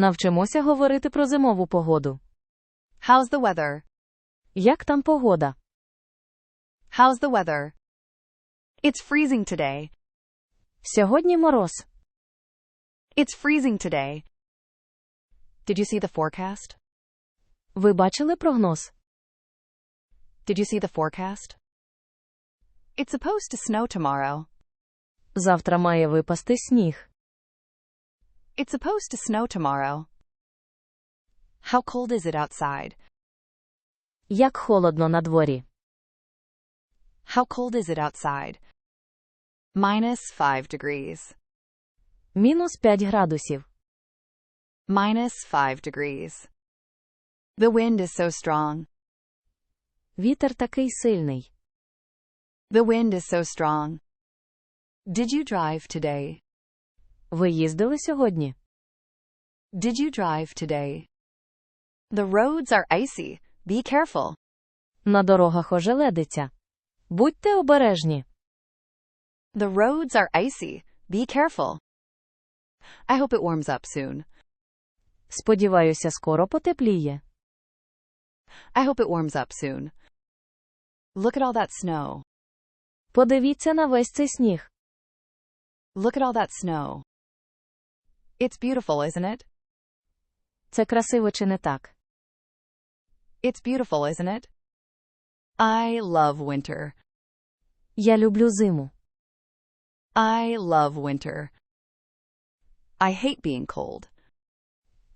Навчимося говорити про зимову погоду. How's the weather? Як там погода? How's the weather? It's freezing today. Сьогодні мороз. It's freezing today. Did you see the forecast? Ви бачили прогноз? Did you see the forecast? It's supposed to snow tomorrow. Завтра має випасти сніг. It's supposed to snow tomorrow. How cold is it outside? Як холодно на дворі. How cold is it outside? Minus 5 degrees. Мінус 5 градусів. Minus 5 degrees. The wind is so strong. Вітер такий сильний. The wind is so strong. Did you drive today? Ви їздили сьогодні? Did you drive today? The roads are icy. Be careful. На дорогах ожеледиться. Будьте обережні. The roads are icy. Be careful. I hope it warms up soon. Сподіваюся, скоро потепліє. I hope it warms up soon. Look at all that snow. Подивіться на весь цей сніг. Look at all that snow. It's beautiful, isn't it? Це красиво чи не так? It's beautiful, isn't it? I love winter. Я люблю зиму. I love winter. I hate being cold.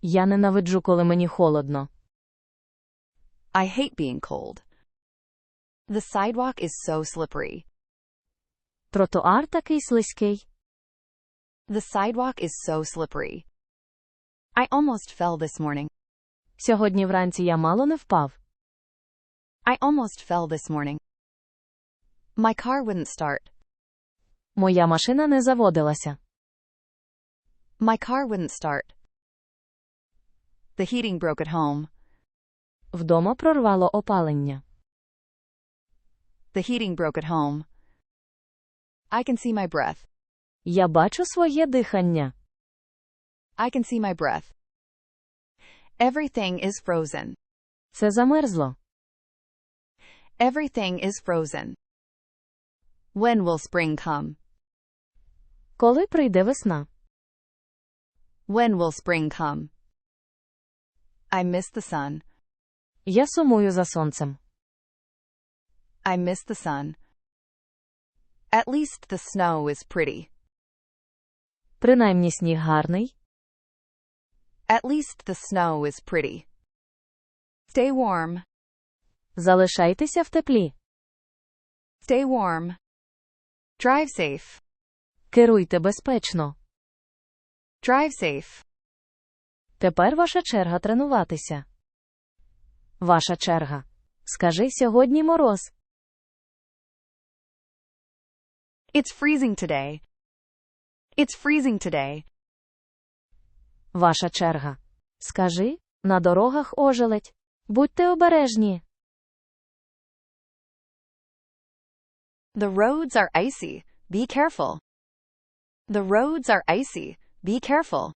Я ненавиджу, коли мені холодно. I hate being cold. The sidewalk is so slippery. Тротуар такий слизький. The sidewalk is so slippery. I almost fell this morning. Сьогодні вранці я мало не впав. I almost fell this morning. My car wouldn't start. Моя машина не заводилася. My car wouldn't start. The heating broke at home. Вдома прорвало опалення. The heating broke at home. I can see my breath. Я бачу своє дихання. I can see my breath. Everything is frozen. Це замерзло. Everything is frozen. When will spring come? Коли прийде весна? When will spring come? I miss the sun. Я сумую за сонцем. I miss the sun. At least the snow is pretty. Принаймні сніг гарний. At least the snow is pretty. Stay warm. Залишайтеся в теплі. Stay warm. Drive safe. Керуйте безпечно. Drive safe. Тепер ваша черга тренуватися. Ваша черга. Скажи сьогодні мороз. It's freezing today. It's freezing today. Ваша черга. Скажи, на дорогах ожеледь. Будьте обережні. The roads are icy. Be careful. The roads are icy. Be careful.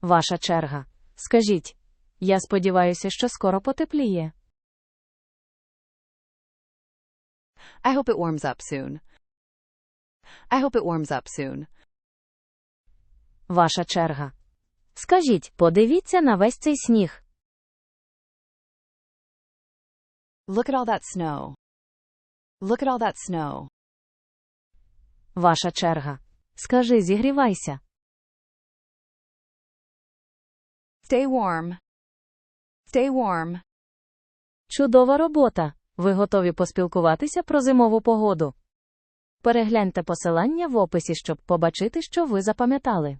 Ваша черга. Скажіть. Я сподіваюся, що скоро потепліє. I hope it warms up soon. I hope it warms up soon. Ваша черга. Скажіть, подивіться на весь цей сніг. Look at all that snow. Look at all that snow. Ваша черга. Скажи, зігрівайся. Stay warm. Stay warm. Чудова робота. Ви готові поспілкуватися про зимову погоду. Перегляньте посилання в описі, щоб побачити, що ви запам'ятали.